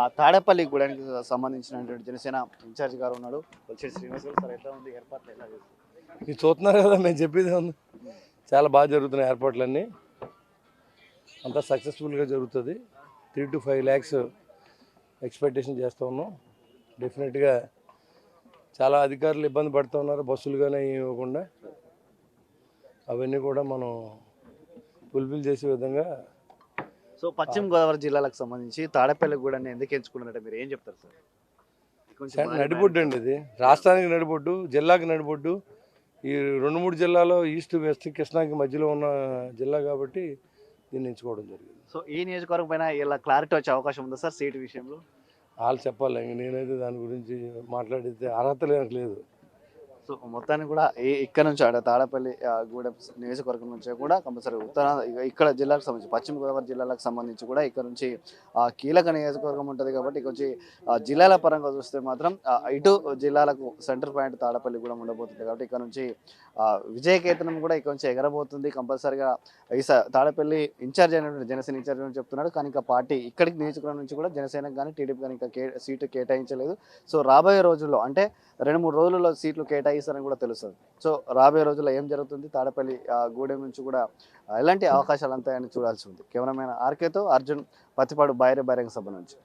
ఆ తాడేపల్లి గూడానికి సంబంధించినటువంటి జనసేన ఇన్ఛార్జ్ గారు ఉన్నాడు. వచ్చే శ్రీనివాస్ గారు సార్ ఎట్లా ఉంది? ఏర్పాట్లు ఎలా చేస్తారు మీరు చూస్తున్నారు కదా మేము చెప్పేది ఉంది చాలా బాగా జరుగుతున్నాయి ఏర్పాట్లన్నీ. అంతా సక్సెస్ఫుల్గా జరుగుతుంది. Three to five lakhs expectation చేస్తూ ఉన్నాం. డెఫినెట్గా చాలా అధికారులు ఇబ్బంది పడుతూ ఉన్నారు బస్సులు కానీ ఇవ్వకుండా. అవన్నీ కూడా మనం ఫుల్ఫిల్ చేసే విధంగా సో పశ్చిమ గోదావరి జిల్లాలకు సంబంధించి తాడేపల్లి గూడాన్ని ఎందుకు ఎంచుకున్నారంటే? మీరు ఏం చెప్తారు సార్? కొంచెం నడిబొడ్డు అండి ఇది. రాష్ట్రానికి నడిబొడ్డు జిల్లాకి నడిబొడ్డు. ఈ రెండు మూడు జిల్లాలో ఈస్ట్ వెస్ట్ కృష్ణాకి మధ్యలో ఉన్న జిల్లా కాబట్టి దీన్ని ఎంచుకోవడం జరిగింది. సో ఈ నియోజకవర్గం పైన ఇలా క్లారిటీ వచ్చే అవకాశం ఉందా సార్ సీటు విషయంలో? వాళ్ళు చెప్పాలి నేనైతే దాని గురించి మాట్లాడితే అర్హత లేదు. సో మొత్తాన్ని కూడా ఇక్కడ నుంచి ఆడ తాడపల్లి గూడ నియోజకవర్గం నుంచి కూడా కంపల్సరీ ఉత్తర ఇక్కడ జిల్లాకు సంబంధించి పశ్చిమ గోదావరి జిల్లాలకు సంబంధించి కూడా ఇక్కడ నుంచి కీలక నియోజకవర్గం ఉంటుంది కాబట్టి ఇక్కడ జిల్లాల పరంగా చూస్తే మాత్రం ఇటు జిల్లాలకు సెంటర్ పాయింట్ తాడపల్లి కూడా ఉండబోతుంది కాబట్టి ఇక్కడ నుంచి విజయ విజయకేతనం కూడా ఇక్కడ నుంచి ఎగరబోతుంది కంపల్సరీగా. ఈ తాడపల్లి ఇన్ఛార్జ్ అయినటువంటి జనసేన ఇన్ఛార్జ్ అని చెప్తున్నాడు కానీ ఇంకా పార్టీ ఇక్కడికి నియోజకవర్గం నుంచి కూడా జనసేనకు కానీ టీడీపీ కానీ ఇంకా కే సీటు కేటాయించలేదు. సో రాబోయే రోజుల్లో అంటే రెండు మూడు రోజుల్లో సీట్లు కేటాయిస్తారని కూడా తెలుస్తుంది. సో రాబోయే రోజుల్లో ఏం జరుగుతుంది? తాడపల్లి ఆ, గూడెం నుంచి కూడా ఎలాంటి అవకాశాలు అంతాయని చూడాల్సి ఉంది. కేవలమైన ఆర్కేతో అర్జున్ పత్తిపాడు బైరే బైరంగ సభ నుంచి.